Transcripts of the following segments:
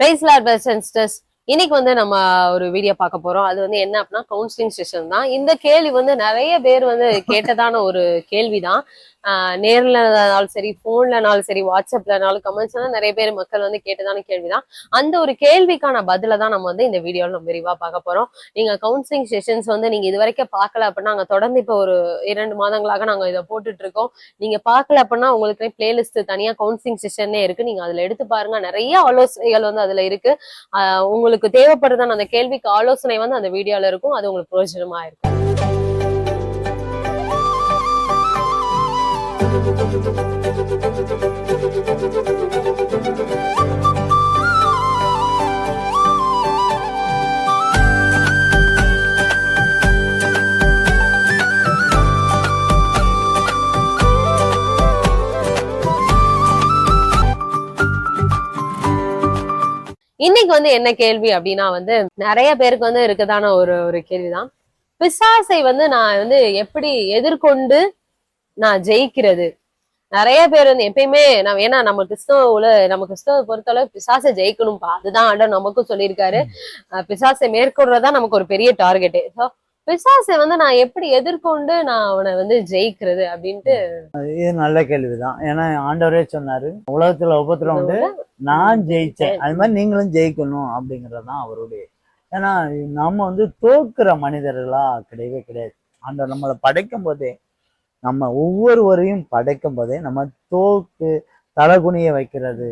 Price Lord இன்னைக்கு வந்து நம்ம ஒரு வீடியோ பார்க்க போறோம். அது வந்து என்ன அப்படின்னா கவுன்சிலிங் செஷன் தான். இந்த கேள்வி வந்து நிறைய பேர் வந்து கேட்டதான ஒரு கேள்விதான். நேர்லனாலும் சரி போன்லனாலும் சரி வாட்ஸ்அப்லனாலும் கமெண்ட்ஸ்னாலும் நிறைய பேர் மக்கள் வந்து கேட்டதான கேள்விதான். அந்த ஒரு கேள்விக்கான பதில தான் நம்ம வந்து இந்த வீடியோவில் நம்ம விரிவா பார்க்க போறோம். நீங்க கவுன்சிலிங் செஷன்ஸ் வந்து நீங்க இது வரைக்கும் பார்க்கல அப்படின்னா நாங்க தொடர்ந்து இப்போ ஒரு இரண்டு மாதங்களாக நாங்க இதை போட்டுட்டு இருக்கோம். நீங்க பார்க்கல அப்படின்னா உங்களுக்கு பிளேலிஸ்ட் தனியா கவுன்சிலிங் செஷன்னே இருக்கு. நீங்க அதுல எடுத்து பாருங்க. நிறைய ஆலோசனைகள் வந்து அதுல இருக்கு. ஆஹ் உங்களுக்கு தேவைப்படுறதான அந்த கேள்விக்கு ஆலோசனை வந்து அந்த வீடியோல இருக்கும். அது உங்களுக்கு பிரயோஜனமா இருக்கும். இன்னைக்கு வந்து என்ன கேள்வி அப்படின்னா வந்து நிறைய பேருக்கு வந்து இருக்கதான ஒரு ஒரு கேள்விதான். பிசாசை வந்து நான் வந்து எப்படி எதிர்கொண்டு நான் ஜெயிக்கிறது. நிறைய பேர் வந்து எப்பயுமே நம்ம ஏன்னா நம்ம கிறிஸ்தவ நம்ம கிறிஸ்தவ பொறுத்தளவு பிசாசை ஜெயிக்கணும்பா. அதுதான் ஆண்டவர் நமக்கும் சொல்லியிருக்காரு. பிசாசை மேற்கொள்றதா நமக்கு ஒரு பெரிய டார்கெட்டு ஸோ பிசாசை வந்து நான் எப்படி எதிர்கொண்டு நான் அவனை வந்து ஜெயிக்கிறது அப்படின்ட்டு இது நல்ல கேள்விதான். ஏன்னா ஆண்டவரே சொன்னாரு உலகத்துல உபத்திரம் உண்டு. நான் ஜெயிச்சேன். அது மாதிரி நீங்களும் ஜெயிக்கணும் அப்படிங்கறதுதான் அவருடைய. ஏன்னா நம்ம வந்து தோக்குற மனிதர்களா கிடையவே கிடையாது. ஆண்டவர் நம்மளை படைக்கும் போதே நம்ம ஒவ்வொருவரையும் படைக்கும் போதே நம்ம தோக்கு தலகுனிய வைக்கிறது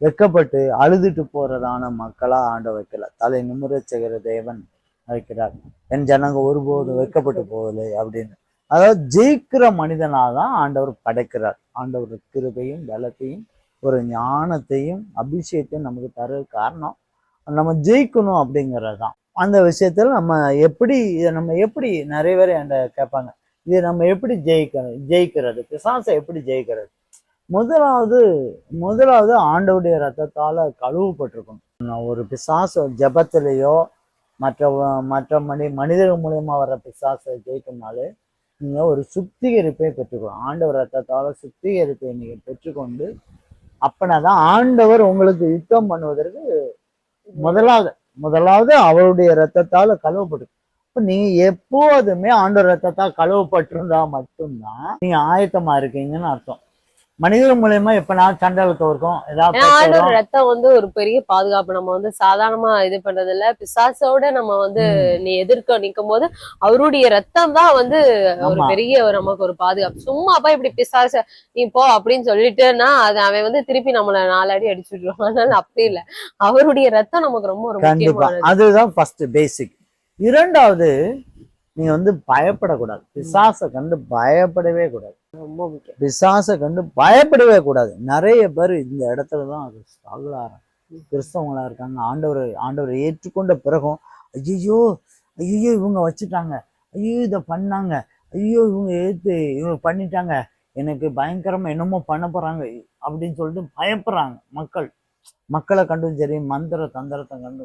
வெக்கப்பட்டு அழுதுட்டு போறதான மக்களா ஆண்ட வைக்கல. தலை நிமிரச் செய்கிற தேவன் வைக்கிறார். என் ஜனங்க ஒருபோது வெக்கப்பட்டு போகலை அப்படின்னு. அதாவது ஜெயிக்கிற மனிதனாக தான் ஆண்டவர் படைக்கிறார். ஆண்டவர் கிருபையும் பலத்தையும் ஒரு ஞானத்தையும் அபிஷேகத்தையும் நமக்கு தர காரணம். நம்ம ஜெயிக்கணும் அப்படிங்கிறது தான் அந்த விஷயத்துல நம்ம எப்படி இதை நம்ம எப்படி நிறைய பேர் என்கிட்ட கேட்பாங்க. இதை நம்ம எப்படி ஜெயிக்கணும் ஜெயிக்கிறது பிசாசை எப்படி ஜெயிக்கிறது? முதலாவது முதலாவது ஆண்டவுடைய ரத்தத்தால் கழுவப்பட்டிருக்கணும். ஒரு பிசாசு ஜபத்திலேயோ மற்ற மற்ற மனி மனிதர்கள் மூலியமா வர்ற பிசாசை ஜெயிக்கணும்னாலே நீங்கள் ஒரு சுத்திகரிப்பை பெற்றுக்கணும் ஆண்டவர் ரத்தத்தால் சுத்திகரிப்பை நீங்கள் பெற்றுக்கொண்டு அப்பனாதான் ஆண்டவர் உங்களுக்கு யுத்தம் பண்ணுவதற்கு முதலாவது முதலாவது அவருடைய ரத்தத்தால் கழுவப்பட்டு இப்ப நீங்க எப்போதுமே ஆண்டவர் ரத்தத்தால் கழுவப்பட்டிருந்தா மட்டும்தான் நீங்க ஆயத்தமா இருக்கீங்கன்னு அர்த்தம். மனிதர்கள் மூலியமா எப்ப நான் சண்டலத்தை இருக்கும் ஏதாவது ரத்தம் வந்து ஒரு பெரிய பாதுகாப்பு. நம்ம வந்து சாதாரணமா இது பண்றது இல்ல பிசாசோட நம்ம வந்து நீ எதிர்க்க நிக்கும் போது அவருடைய ரத்தம் தான் வந்து ஒரு. பெரிய நமக்கு ஒரு பாதுகாப்பு. சும்மா போய் இப்படி பிசாச நீ போ அப்படின்னு சொல்லிட்டுன்னா அது அவன் வந்து திருப்பி நம்மள நாலடி அடிச்சு விட்டுருவான் அதனால அப்படி இல்ல. அவருடைய ரத்தம் நமக்கு ரொம்ப ஒரு கண்டிப்பா. முக்கியமானது. அதுதான் ஃபர்ஸ்ட் பேசிக் இரண்டாவது நீங்க வந்து பயப்படக்கூடாது. பிசாசை கண்டு பயப்படவே கூடாது. ரொம்ப முக்கியம். பிசாசை கண்டு பயப்படவே கூடாது. நிறைய பேர் இந்த இடத்துல தான் அது struggle ஆகிறாங்க. கிறிஸ்தவங்களா இருக்காங்க. ஆண்டவர் ஆண்டவரை ஏற்றுக்கொண்ட பிறகும் ஐயோ ஐயோ இவங்க வச்சுட்டாங்க. ஐயோ இதை பண்ணாங்க. ஐயோ இவங்க ஏத்து இவங்க பண்ணிட்டாங்க. எனக்கு பயங்கரமா என்னமோ பண்ண போறாங்க அப்படின்னு சொல்லிட்டு பயப்படுறாங்க மக்கள். மக்களை கண்டும் சரி மந்திர தந்திரத்தை கண்டு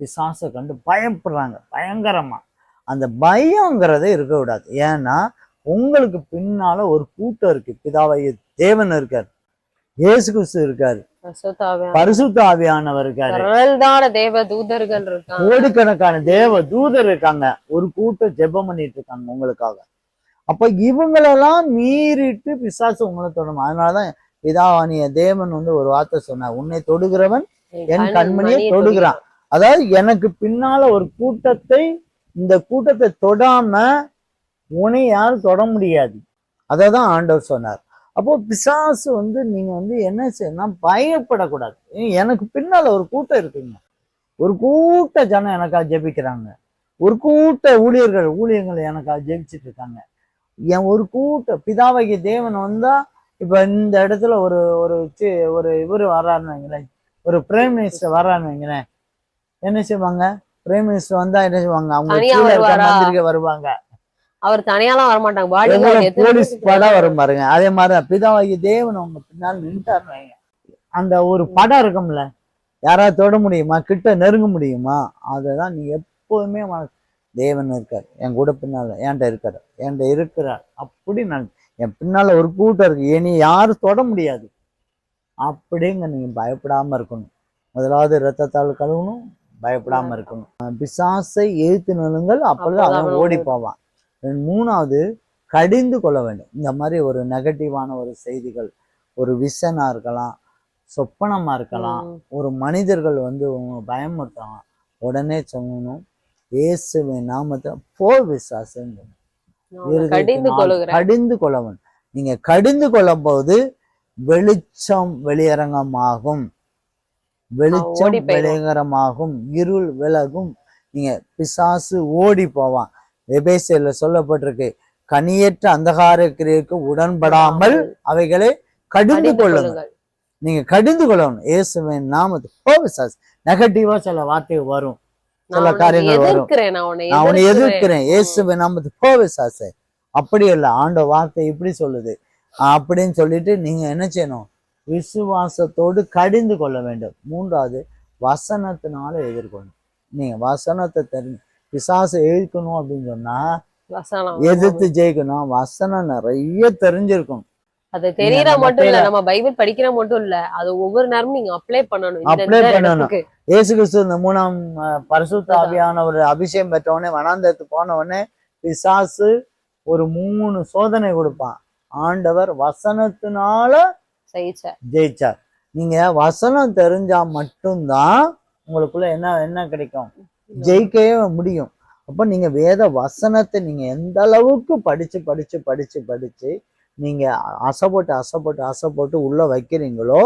பிசாசை கண்டு பயப்படுறாங்க பயங்கரமா. அந்த பயங்கிறதே இருக்க கூடாது. ஏன்னா உங்களுக்கு பின்னால ஒரு கூட்டம் இருக்கு. பிதாவை தேவன் இருக்கார். இயேசு கிறிஸ்து இருக்காரு. பரிசுத்தாவியான பரிசுத்த ஆவியானவர் இருக்காரு கோடிக்கணக்கான தேவ தூதர் இருக்காங்க. ஒரு கூட்டம் ஜெபம் பண்ணிட்டு இருக்காங்க உங்களுக்காக. அப்ப இவங்களெல்லாம் மீறிட்டு பிசாசு உங்களை தொடரும் அதனாலதான் பிதாவானிய தேவன் வந்து ஒரு வார்த்தை சொன்னார். உன்னை தொடுகிறவன் என் கண்மணியை தொடுகிறான். அதாவது எனக்கு பின்னால ஒரு கூட்டத்தை இந்த கூட்டத்தை தொடாம உன்னை யாரும் தொட முடியாது. அதை தான் ஆண்டவர் சொன்னார். அப்போ பிசாசு வந்து நீங்க வந்து என்ன செய்யணும் பயப்படக்கூடாது. எனக்கு பின்னால ஒரு கூட்டம் இருக்குங்க. ஒரு கூட்ட ஜனம் எனக்காக ஜெபிக்கிறாங்க. ஒரு கூட்ட ஊழியர்கள் ஊழியர்கள் எனக்காக ஜெபிச்சுட்டு இருக்காங்க. என் ஒரு கூட்ட பிதாவகி தேவன் வந்தா இப்ப இந்த இடத்துல ஒரு ஒரு ஒரு இவர் வர்றாருன்னு வைங்களேன். ஒரு பிரைம் மினிஸ்டர் வர்றாருன்னு வைங்களேன். என்ன செய்வாங்க? பிரைம் மினிஸ்டர் வந்தா என்ன செய்வாங்க? அவங்க? மந்திரிக்க வருவாங்க. அவர் தனியாலாம் வரமாட்டாங்க. பாடி போலீஸ் படம் வரும் பாருங்க. அதே மாதிரி பிதாவாகி தேவன் அவங்க பின்னால் நின்றுட்டாருன்னு வைங்க. அந்த ஒரு படம் இருக்கும்ல யாராவது தொட முடியுமா? கிட்ட நெருங்க முடியுமா? அதுதான் நீங்க எப்போதுமே தேவன் இருக்கார். என் கூட பின்னால என்கிட்ட இருக்காரு. என்கிட்ட இருக்கிறார். அப்படி நான் என் பின்னால ஒரு கூட்டம் இருக்கு. இனி யாரும் தொட முடியாது. அப்படிங்க நீங்க பயப்படாம இருக்கணும். முதலாவது இரத்தத்தால் கழுவணும். பயப்படாம இருக்கணும். பிசாசை எதிர்த்து நிலுங்கள் அப்பொழுது அவன் ஓடி போவான். மூணாவது கடிந்து கொள்ள வேண்டும். இந்த மாதிரி ஒரு நெகட்டிவான ஒரு செய்திகள் ஒரு விஷனா இருக்கலாம் சொப்பனமா இருக்கலாம். ஒரு மனிதர்கள் வந்து உங்க பயமுறுத்தலாம். உடனே சொல்லணும் இயேசுவின் நாமத்தை போர் விசுவாசம் கடிந்து கடிந்து கொள்ளவன் நீங்க கடிந்து கொள்ளும் போது வெளிச்சம் வெளியரங்கமாகும். வெளிச்சம். வெளியரங்கமாகும் இருள் விலகும். நீங்க பிசாசு ஓடி போவான். எபேசியர்ல சொல்லப்பட்டிருக்கு கனியற்ற அந்தகார கிரியைக்கு உடன்படாமல் அவைகளை கடிந்து கடிந்து கொள்ளுங்க கொள்ளுங்கள். நீங்க கடிந்து கொள்ளணும். இயேசுவின் நாமத்து ஓ பிசாசு. நெகட்டிவா சில வார்த்தைகள் வரும். சில காரியங்கள் வரும். நான் உன்னை எதிர்க்கிறேன். இயேசுவின் நாமத்து போவே சாசே அப்படி இல்ல ஆண்ட வார்த்தை இப்படி சொல்லுது. அப்படின்னு சொல்லிட்டு நீங்க என்ன செய்யணும்? விசுவாசத்தோடு கடிந்து கொள்ள வேண்டும். மூன்றாவது வசனத்தினால எதிர்கொள்ளணும் நீங்க வசனத்தை தெரிஞ்சு பிசாசை எதிர்க்கணும் அப்படின்னு சொன்னா எதிர்த்து ஜெயிக்கணும். வசனம் நிறைய தெரிஞ்சிருக்கும் அது தெரியற மட்டும் இல்ல நம்ம பைபிள் படிக்கிற மட்டும் இல்ல அது ஒவ்வொரு நேரமும் நீங்க அப்ளை பண்ணணும். இந்த பண்ணணும். இயேசு கிறிஸ்து இந்த மூணாம் பரிசுத்த. ஆவியான ஒரு அபிஷேகம் பெற்ற உடனே வனாந்தரத்துக்கு போன உடனே பிசாசு ஒரு மூணு சோதனை கொடுப்பான். ஆண்டவர் வசனத்தினால ஜெயிச்ச. ஜெயிச்சார் நீங்க வசனம் தெரிஞ்சா மட்டும்தான் உங்களுக்குள்ள என்ன என்ன கிடைக்கும்? ஜெயிக்கவே முடியும். அப்ப நீங்க வேத வசனத்தை நீங்க எந்த அளவுக்கு படிச்சு படிச்சு படிச்சு படிச்சு நீங்க அசைப்போட்டு அசைப்போட்டு அசைப்போட்டு உள்ள வைக்கிறீங்களோ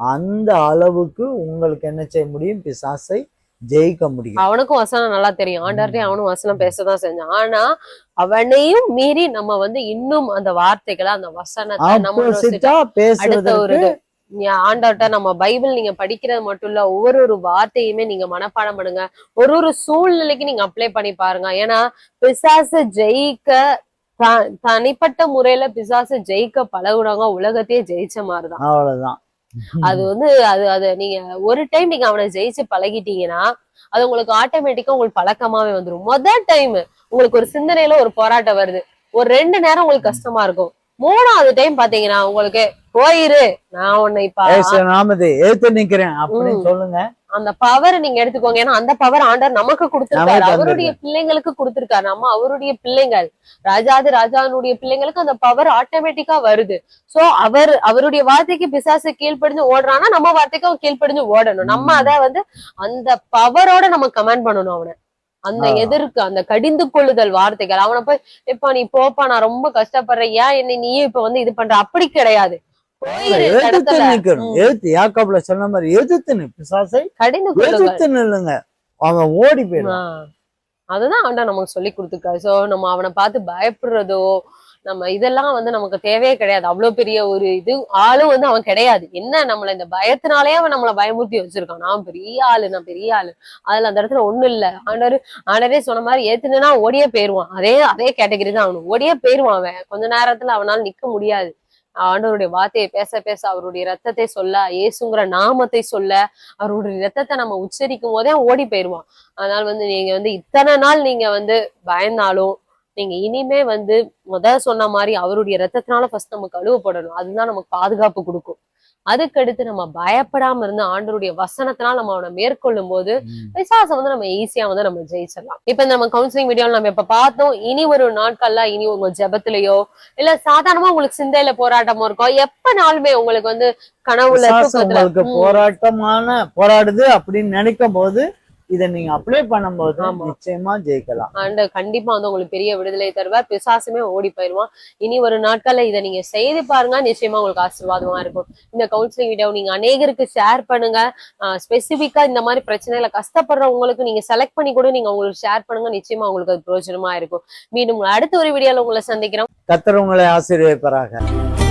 அந்த அளவுக்கு உங்களுக்கு என்ன செய்ய முடியும்? பிசாசை ஜெயிக்க முடியும். அவனுக்கும் வசனம் நல்லா தெரியும். ஆண்டார்ட்டே அவனும் வசனம் பேசதான் செஞ்சான். ஆனா அவனையும் மீறி நம்ம வந்து இன்னும் அந்த வார்த்தைகளை அந்த வசனத்தை நம்ம ஒரு ஆண்டாட்ட நம்ம பைபிள் நீங்க படிக்கிறது மட்டும் இல்ல ஒவ்வொரு ஒரு வார்த்தையுமே நீங்க மனப்பாடம் பண்ணுங்க. ஒரு ஒரு சூழ்நிலைக்கு நீங்க அப்ளை பண்ணி பாருங்க. ஏன்னா பிசாசு ஜெயிக்க தனிப்பட்ட முறையில பிசாசு ஜெயிக்க பழகுனவங்க உலகத்தையே ஜெயிச்ச மாதிரிதான் அவ்வளவுதான். அது வந்து அது அது நீங்க ஒரு டைம் நீங்க அவனை ஜெயிச்சு பழகிட்டீங்கன்னா அது உங்களுக்கு ஆட்டோமேட்டிக்கா உங்களுக்கு பழக்கமாவே வந்துரும். முதல் டைம் உங்களுக்கு ஒரு சிந்தனையில ஒரு போராட்டம் வருது. ஒரு ரெண்டு நேரம் உங்களுக்கு கஷ்டமா இருக்கும். மூணாவது டைம் பாத்தீங்கன்னா உங்களுக்கு போயிரு. நான் உன்னை இப்ப நாமத்தை ஏத்து நிக்கிறேன். அப்படின்னு. சொல்லுங்க. அந்த பவர் நீங்க எடுத்துக்கோங்க. ஏன்னா அந்த பவர் ஆண்டவர் நமக்கு கொடுத்திருக்காரு. அவருடைய பிள்ளைங்களுக்கு கொடுத்திருக்காரு. நம்ம அவருடைய பிள்ளைங்கள். ராஜாதி ராஜானுடைய பிள்ளைங்களுக்கு அந்த பவர் ஆட்டோமேட்டிக்கா வருது. சோ அவர் அவருடைய வார்த்தைக்கு பிசாசு கீழ்ப்படிஞ்சு ஓடுறான்னா நம்ம வார்த்தைக்கு அவன் கீழ்ப்படிஞ்சு ஓடணும். நம்ம. அத வந்து அந்த பவரோட நம்ம கமெண்ட் பண்ணணும் அவனை. அந்த. எதிர்க்கு அந்த கடிந்து கொள்ளுதல் வார்த்தைகள். அவனை போய் இப்ப நீ போப்பா நான் ரொம்ப கஷ்டப்படுறேன். ஏன் என்ன நீயும் இப்ப வந்து இது பண்ற? அப்படி கிடையாது. எதிர்த்து. நிக்கணும். எதிர்த்து யாக்கோப்ல சொன்ன மாதிரி எதிர்த்து பிசாசை எதிர்த்து நில்லுங்க. அவன் ஓடி போயிடும் ஆ. அதுதான் ஆண்டா நமக்கு சொல்லி கொடுத்துருக்காரு. சோ நம்ம அவனை பார்த்து பயப்படுறதோ நம்ம இதெல்லாம் வந்து நமக்கு தேவையே கிடையாது. அவ்வளவு பெரிய ஒரு இது ஆளும் வந்து அவன் கிடையாது. என்ன நம்மள இந்த பயத்தினாலே அவன் நம்மள பயமுறுத்தி வச்சிருக்கான். நான் பெரிய ஆளு நான் பெரிய ஆளு. அதுல அந்த இடத்துல ஒண்ணும் இல்ல. ஆண்டவர் ஆண்டரே சொன்ன மாதிரி ஏத்துனா ஓடியே போயிருவான் அதே அதே கேட்டகரி தான் அவனு ஓடியே போயிருவான் அவன். கொஞ்ச நேரத்துல அவனால நிக்க முடியாது. ஆண்டவருடைய வார்த்தையை பேச பேச அவருடைய ரத்தத்தை சொல்ல இயேசுங்கிற நாமத்தை சொல்ல அவருடைய ரத்தத்தை நம்ம உச்சரிக்கும் போதே ஓடி போயிருவான். அதனால வந்து நீங்க வந்து இத்தனை நாள் நீங்க வந்து பயந்தாலும் நீங்க இனிமே வந்து முத சொன்ன மாதிரி அவருடைய ரத்தத்தினால ஃபர்ஸ்ட் நம்ம கழுவப்படணும் அதுதான் நமக்கு பாதுகாப்பு கொடுக்கும். அதுக்கடுத்து நம்ம பயப்படாம இருந்து ஆண்டவருடைய வசனத்தினால நம்ம அவனை மேற்கொள்ளும் போது ம். பிசாசை வந்து நம்ம ஈஸியா வந்து நம்ம ஜெயிச்சிடலாம் இப்ப இந்த நம்ம கவுன்சிலிங் வீடியோல நம்ம இப்ப பார்த்தோம் இனி ஒரு நாட்கள்ல இனி உங்க ஜெபத்திலயோ இல்ல சாதாரணமா உங்களுக்கு சிந்தையில போராட்டமோ இருக்கும் எப்பனாலுமே உங்களுக்கு வந்து கனவுல போராட்டமான போராடுது அப்படின்னு நினைக்கும் போது இதை நீங்க அப்ளை பண்ணும்போது. நிச்சயமா ஜெயிக்கலாம். ஆண்டு கண்டிப்பா வந்து உங்களுக்கு பெரிய விடுதலை தருவார். பிசாசுமே ஓடி போயிருவான் இனி ஒரு நாட்கள்ல இதை நீங்க செய்து பாருங்க. நிச்சயமா உங்களுக்கு ஆசீர்வாதமா இருக்கும். இந்த கவுன்சிலிங் வீடியோ நீங்க அநேகருக்கு ஷேர் பண்ணுங்க. ஸ்பெசிபிக்கா இந்த மாதிரி பிரச்சனையில கஷ்டப்படுறவங்களுக்கு நீங்க செலக்ட் பண்ணி கூட நீங்க உங்களுக்கு ஷேர் பண்ணுங்க. நிச்சயமா உங்களுக்கு அது பிரயோஜனமா இருக்கும். மீண்டும் அடுத்த ஒரு வீடியோல உங்களை சந்திக்கிறோம். கத்தர் உங்களை ஆசீர்வதிப்பாராக.